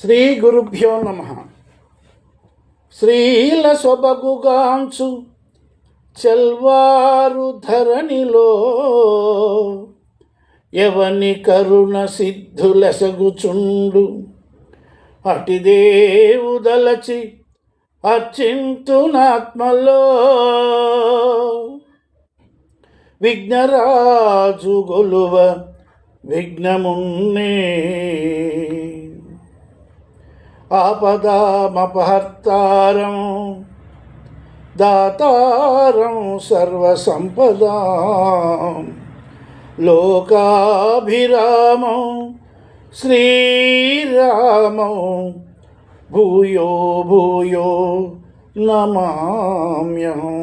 శ్రీ గురుభ్యో నమ. శ్రీల సొబగుగాంచు చెల్వారు ధరణిలో ఎవని కరుణ సిద్ధులెసగుచుండు అటిదేవుదలచి అర్చింతునాత్మలో విఘ్నరాజు గొలువ విఘ్నమున్నే. ఆపదామపహర్తారం దాతారం సర్వసంపదా లోకాభిరామం శ్రీరామం భూయో భూయో నమామ్యహం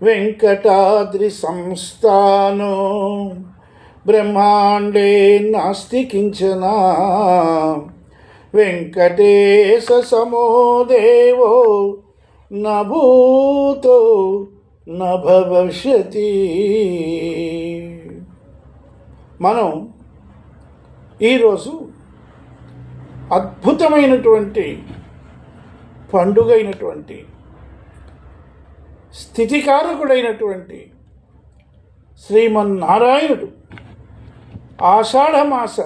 వెంకటాద్రి సంస్థానో బ్రహ్మాండే నాస్తి కించనా వెంకటేశ సమో దేవో నభూతో నభవిష్యతి మనం ఈరోజు అద్భుతమైనటువంటి పండుగైనటువంటి స్థితికారకుడైనటువంటి శ్రీమన్నారాయణుడు ఆషాఢమాస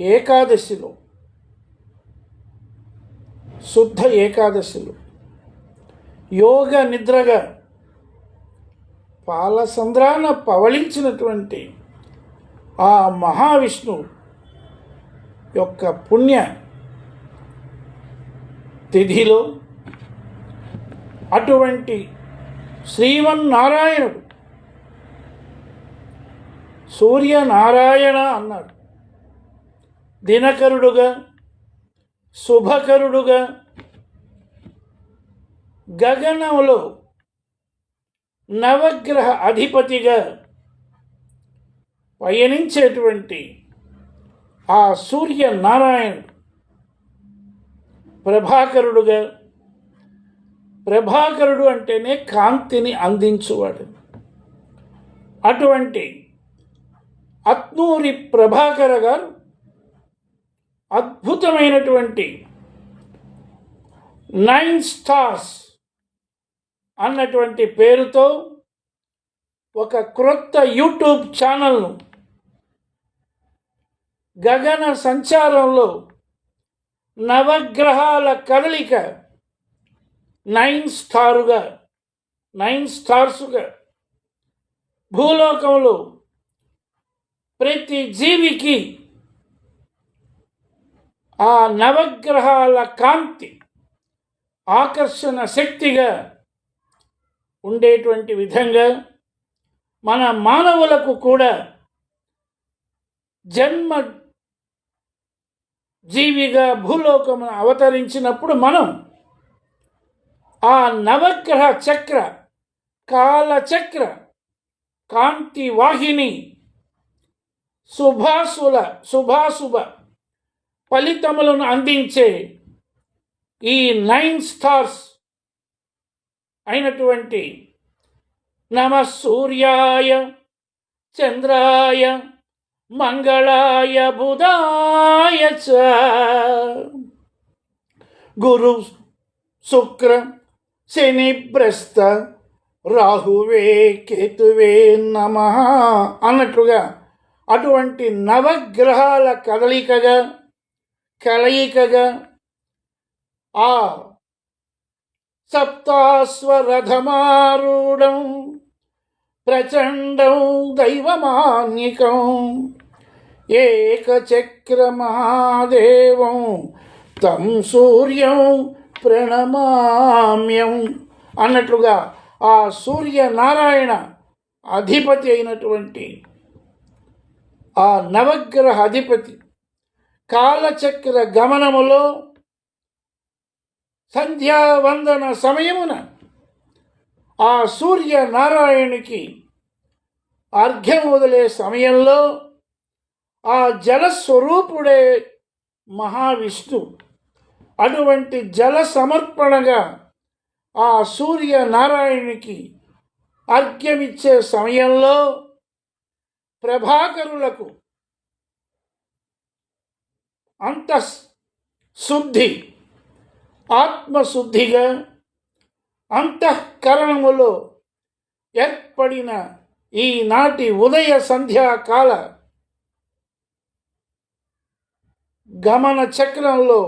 ఏకాదశిలో శుద్ధ ఏకాదశిలో యోగ నిద్రగా పాలసంద్రాన పవళించినటువంటి ఆ మహావిష్ణువు యొక్క పుణ్య తిథిలో అటువంటి శ్రీమన్నారాయణుడు సూర్యనారాయణ అన్నాడు. దినకరుడుగా శుభకరుడుగా గగనంలో నవగ్రహ అధిపతిగా పయనించేటువంటి ఆ సూర్య నారాయణ్ ప్రభాకరుడుగా ప్రభాకరుడు అంటేనే కాంతిని అందించువాడు. అటువంటి అత్నూరి ప్రభాకర గారు అద్భుతమైనటువంటి నైన్ స్టార్స్ అన్నటువంటి పేరుతో ఒక క్రొత్త యూట్యూబ్ ఛానల్ను గగన సంచారంలో నవగ్రహాల కదలిక నైన్ స్టారుగా నైన్ స్టార్స్గా భూలోకంలో ప్రతి జీవికి ఆ నవగ్రహాల కాంతి ఆకర్షణ శక్తిగా ఉండేటువంటి విధంగా మన మానవులకు కూడా జన్మ జీవిగా భూలోకమును అవతరించినప్పుడు మనం ఆ నవగ్రహ చక్ర కాలచక్ర కాంతి వాహిని శుభాసుల శుభాశుభ ఫలితములను అందించే ఈ నైన్ స్టార్స్ అయినటువంటి నమ సూర్యాయ చంద్రాయ మంగళాయ బుధాయ చ. గురు శుక్ర శనిభ్రస్త రాహువే కేతువే నమ అన్నట్లుగా అటువంటి నవగ్రహాల కదలికగా కలయికగా ఆ సప్తాస్వరథమారూఢం ప్రచండం దైవమాన్యకం ఏకచక్రమహాదేవం తం సూర్యం ప్రణమామ్యం అన్నట్లుగా ఆ సూర్యనారాయణ అధిపతి అయినటువంటి ఆ నవగ్రహ అధిపతి కాలచక్ర గమనములో సంధ్యావందన సమయమున ఆ సూర్య నారాయణునికి అర్ఘ్యం వదిలే సమయంలో ఆ జలస్వరూపుడే మహావిష్ణు అటువంటి జల సమర్పణగా ఆ సూర్య నారాయణునికి అర్ఘ్యమిచ్చే సమయంలో ప్రభాకరులకు అంతః శుద్ధి ఆత్మశుద్ధిగా అంతఃకరణములో ఏర్పడిన ఈనాటి ఉదయ సంధ్యాకాల గమన చక్రంలో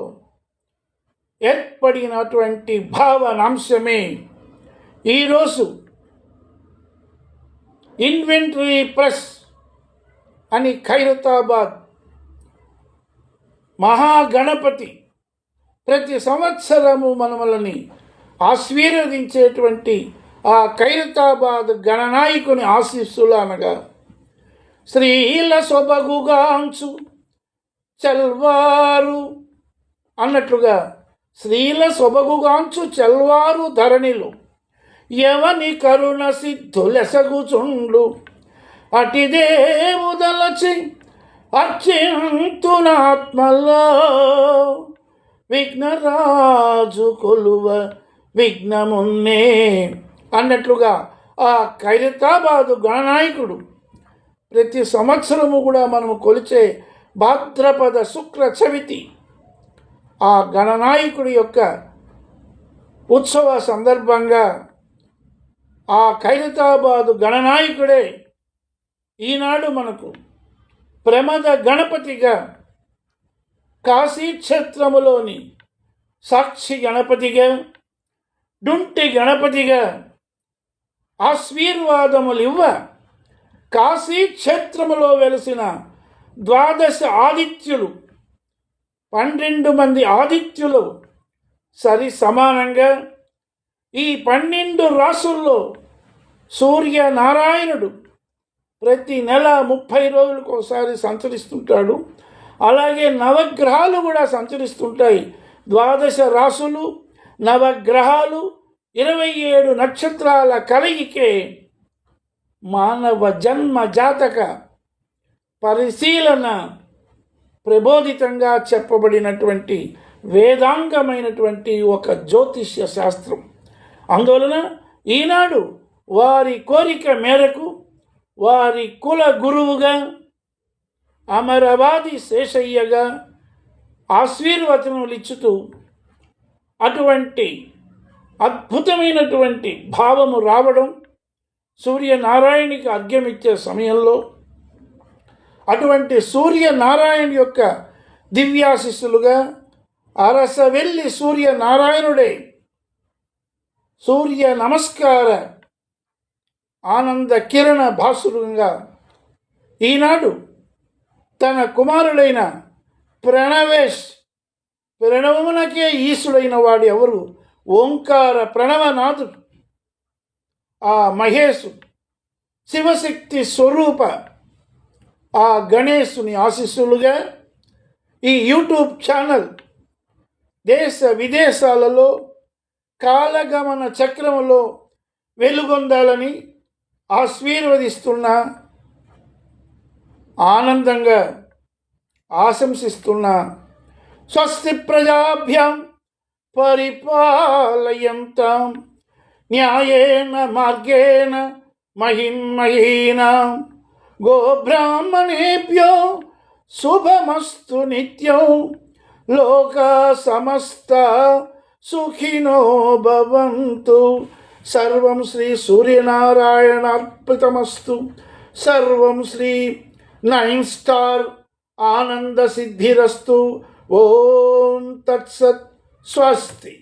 ఏర్పడినటువంటి భావనాంశమే ఈరోజు ఇన్వెంటరీ ప్రెస్ అని ఖైరతాబాద్ మహాగణపతి. ప్రతి సంవత్సరము మనమలని ఆశీర్వదించేటువంటి ఆ ఖైరతాబాద్ గణనాయకుని ఆశీస్సులు అనగా శ్రీల సొబగుగాంచు చల్వారు అన్నట్లుగా స్త్రీల సొబగుగాంచు చల్వారు ధరణిలు ఎవని కరుణ సిద్ధులెసగుచుండు. అటిదేవుదలచి అర్చింతునాత్మలో విఘ్నరాజు కొలువ విఘ్నమున్నే అన్నట్లుగా ఆ ఖైరతాబాదు గణనాయకుడు ప్రతి సంవత్సరము కూడా మనము కొలిచే భాద్రపద శుక్ల చవితి ఆ గణనాయకుడి యొక్క ఉత్సవ సందర్భంగా ఆ ఖైరతాబాదు గణనాయకుడే ఈనాడు మనకు ప్రమద గణపతిగా కాశీక్షేత్రములోని సాక్షి గణపతిగా డుంటి గణపతిగా ఆశీర్వాదములివ్వ కాశీ క్షేత్రములో వెలసిన ద్వాదశ ఆదిత్యులు పన్నెండు మంది ఆదిత్యులు సరి సమానంగా ఈ పన్నెండు రాసుల్లో సూర్య నారాయణుడు ప్రతి నెల ముప్పై రోజులకు ఒకసారి సంచరిస్తుంటాడు. అలాగే నవగ్రహాలు కూడా సంచరిస్తుంటాయి. ద్వాదశ రాసులు నవగ్రహాలు ఇరవై ఏడు నక్షత్రాల కలయికే మానవ జన్మ జాతక పరిశీలన ప్రబోధితంగా చెప్పబడినటువంటి వేదాంగమైనటువంటి ఒక జ్యోతిష్య శాస్త్రం. అందువలన ఈనాడు వారి కోరిక మేరకు వారి కుల గురువుగా అమరవాది శేషయ్యగా ఆశీర్వచనములు ఇచ్చుతూ అటువంటి అద్భుతమైనటువంటి భావము రావడం సూర్యనారాయణకి అర్ఘ్యమిచ్చే సమయంలో అటువంటి సూర్యనారాయణ యొక్క దివ్యాశిస్సులుగా అరసవెల్లి సూర్యనారాయణుడే సూర్య నమస్కార ఆనంద కిరణ భాసురంగా ఈనాడు తన కుమారుడైన ప్రణవేష్ ప్రణవమునకే ఈశుడైన వాడు ఎవరు? ఓంకార ప్రణవనాథుడు. ఆ మహేశు శివశక్తి స్వరూప ఆ గణేశుని ఆశీస్సులుగా ఈ యూట్యూబ్ ఛానల్ దేశ విదేశాలలో కాలగమన చక్రములో వెలుగొందాలని ఆశీర్వదిస్తున్న ఆనందంగా ఆశంసిస్తున్న స్వస్తి ప్రజాభ్యాం పరిపాలయంతాం న్యాయేన మార్గేణ మహిమహీనాం గోబ్రాహ్మణేభ్యో శుభమస్తు నిత్యం. లోక సమస్త సుఖినో భవంతు. సర్వం శ్రీ సూర్యనారాయణార్పితమస్తు. సర్వం శ్రీ నైన్ స్టార్ ఆనంద సిద్ధిరస్తు ఓం తత్సత్ స్వస్తి.